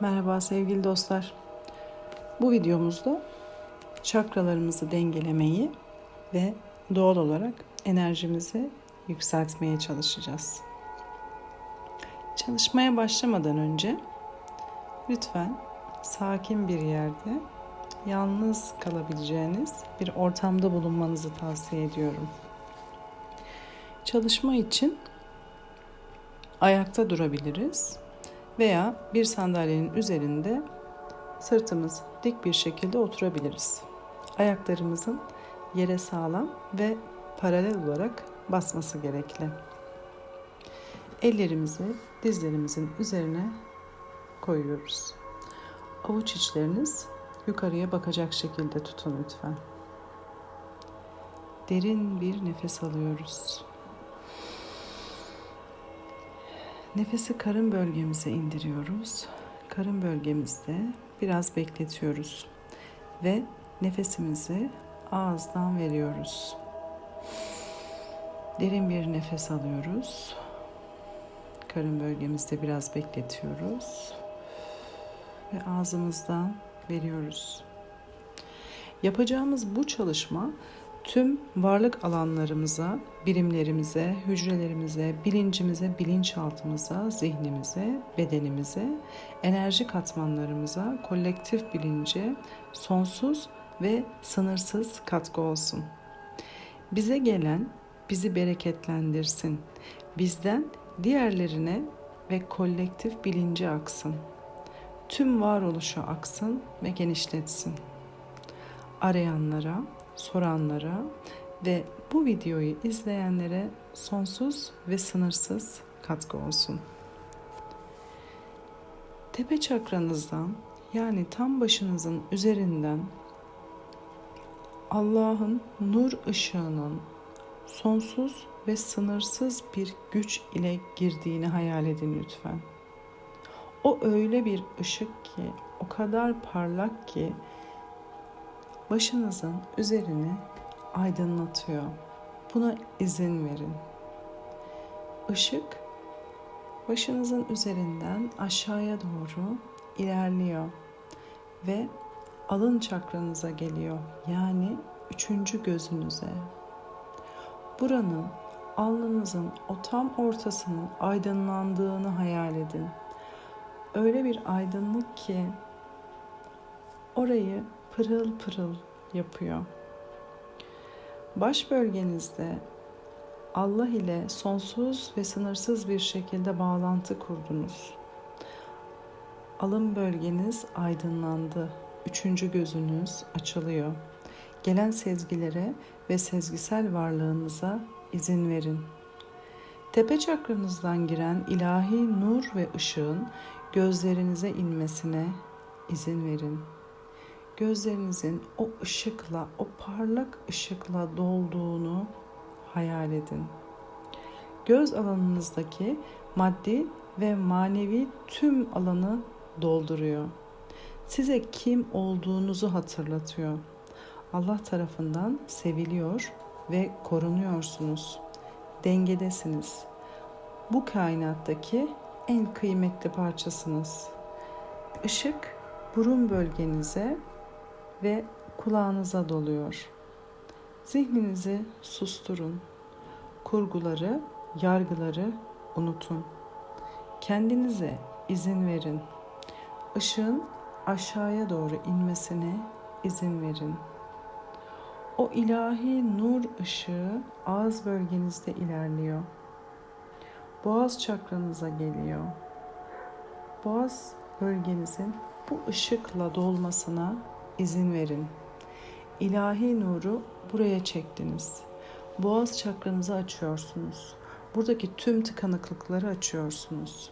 Merhaba sevgili dostlar. Bu videomuzda çakralarımızı dengelemeyi ve doğal olarak enerjimizi yükseltmeye çalışacağız. Çalışmaya başlamadan önce lütfen sakin bir yerde yalnız kalabileceğiniz bir ortamda bulunmanızı tavsiye ediyorum. Çalışma için ayakta durabiliriz veya bir sandalyenin üzerinde sırtımız dik bir şekilde oturabiliriz. Ayaklarımızın yere sağlam ve paralel olarak basması gerekli. Ellerimizi dizlerimizin üzerine koyuyoruz. Avuç içleriniz yukarıya bakacak şekilde tutun lütfen. Derin bir nefes alıyoruz. Nefesi karın bölgemize indiriyoruz. Karın bölgemizde biraz bekletiyoruz ve nefesimizi ağızdan veriyoruz. Derin bir nefes alıyoruz. Karın bölgemizde biraz bekletiyoruz ve ağzımızdan veriyoruz. Yapacağımız bu çalışma tüm varlık alanlarımıza, birimlerimize, hücrelerimize, bilincimize, bilinçaltımıza, zihnimize, bedenimize, enerji katmanlarımıza, kolektif bilince sonsuz ve sınırsız katkı olsun. Bize gelen bizi bereketlendirsin. Bizden diğerlerine ve kolektif bilince aksın. Tüm varoluşa aksın ve genişletsin. Arayanlara, soranlara ve bu videoyu izleyenlere sonsuz ve sınırsız katkı olsun. Tepe çakranızdan yani tam başınızın üzerinden Allah'ın nur ışığının sonsuz ve sınırsız bir güç ile girdiğini hayal edin lütfen. O öyle bir ışık ki, o kadar parlak ki başınızın üzerini aydınlatıyor. Buna izin verin. Işık başınızın üzerinden aşağıya doğru ilerliyor ve alın çakranıza geliyor. Yani üçüncü gözünüze. Buranın alnınızın o tam ortasının aydınlandığını hayal edin. Öyle bir aydınlık ki orayı pırıl pırıl yapıyor. Baş bölgenizde Allah ile sonsuz ve sınırsız bir şekilde bağlantı kurdunuz. Alın bölgeniz aydınlandı. Üçüncü gözünüz açılıyor. Gelen sezgilere ve sezgisel varlığınıza izin verin. Tepe çakranızdan giren ilahi nur ve ışığın gözlerinize inmesine izin verin gözlerinizin o ışıkla, o parlak ışıkla dolduğunu hayal edin. Göz alanınızdaki maddi ve manevi tüm alanı dolduruyor. Size kim olduğunuzu hatırlatıyor. Allah tarafından seviliyor ve korunuyorsunuz. Dengedesiniz. Bu kainattaki en kıymetli parçasınız. Işık burun bölgenize ve kulağınıza doluyor. Zihninizi susturun. Kurguları, yargıları unutun. Kendinize izin verin. Işığın aşağıya doğru inmesine izin verin. O ilahi nur ışığı ağız bölgenizde ilerliyor. Boğaz çakranıza geliyor. Boğaz bölgenizin bu ışıkla dolmasına izin verin. İlahi nuru buraya çektiniz. Boğaz çakranızı açıyorsunuz. Buradaki tüm tıkanıklıkları açıyorsunuz.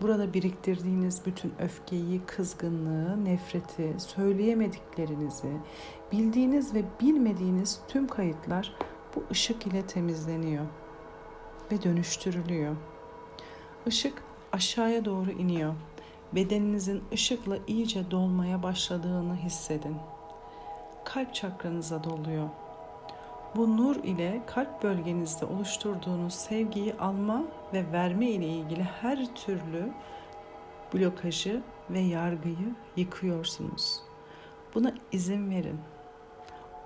Burada biriktirdiğiniz bütün öfkeyi, kızgınlığı, nefreti, söyleyemediklerinizi, bildiğiniz ve bilmediğiniz tüm kayıtlar bu ışık ile temizleniyor ve dönüştürülüyor. Işık aşağıya doğru iniyor bedeninizin ışıkla iyice dolmaya başladığını hissedin. Kalp çakranıza doluyor. Bu nur ile kalp bölgenizde oluşturduğunuz sevgiyi alma ve verme ile ilgili her türlü blokajı ve yargıyı yıkıyorsunuz. Buna izin verin.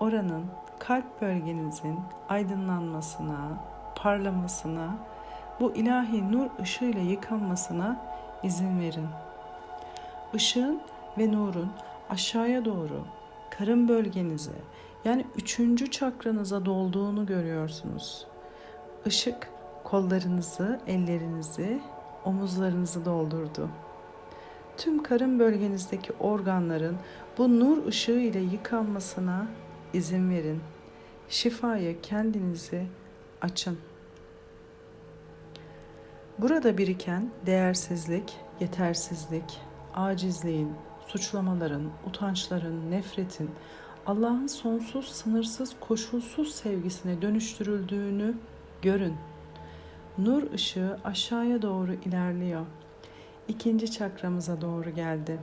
Oranın kalp bölgenizin aydınlanmasına, parlamasına, bu ilahi nur ışığıyla yıkanmasına izin verin. Işığın ve nurun aşağıya doğru karın bölgenize yani üçüncü çakranıza dolduğunu görüyorsunuz. Işık kollarınızı, ellerinizi, omuzlarınızı doldurdu. Tüm karın bölgenizdeki organların bu nur ışığı ile yıkanmasına izin verin. Şifaya kendinizi açın. Burada biriken değersizlik, yetersizlik, acizliğin, suçlamaların, utançların, nefretin Allah'ın sonsuz, sınırsız, koşulsuz sevgisine dönüştürüldüğünü görün. Nur ışığı aşağıya doğru ilerliyor. İkinci çakramıza doğru geldi.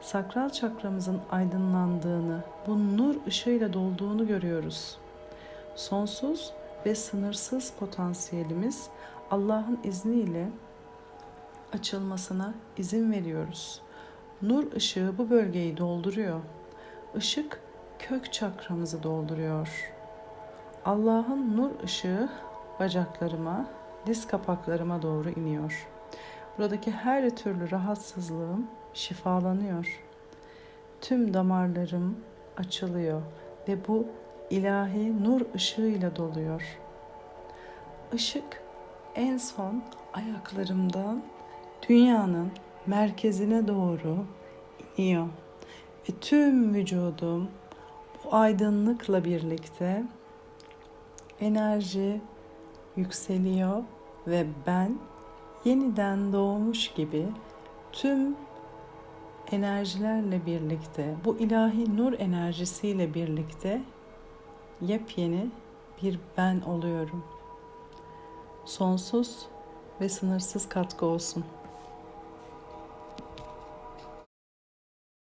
Sakral çakramızın aydınlandığını, bu nur ışığıyla dolduğunu görüyoruz. Sonsuz ve sınırsız potansiyelimiz Allah'ın izniyle açılmasına izin veriyoruz. Nur ışığı bu bölgeyi dolduruyor. Işık kök çakramızı dolduruyor. Allah'ın nur ışığı bacaklarıma, diz kapaklarıma doğru iniyor. Buradaki her türlü rahatsızlığım şifalanıyor. Tüm damarlarım açılıyor ve bu ilahi nur ışığıyla doluyor. Işık en son ayaklarımdan dünyanın merkezine doğru iniyor ve tüm vücudum bu aydınlıkla birlikte enerji yükseliyor ve ben yeniden doğmuş gibi tüm enerjilerle birlikte bu ilahi nur enerjisiyle birlikte yepyeni bir ben oluyorum. Sonsuz ve sınırsız katkı olsun.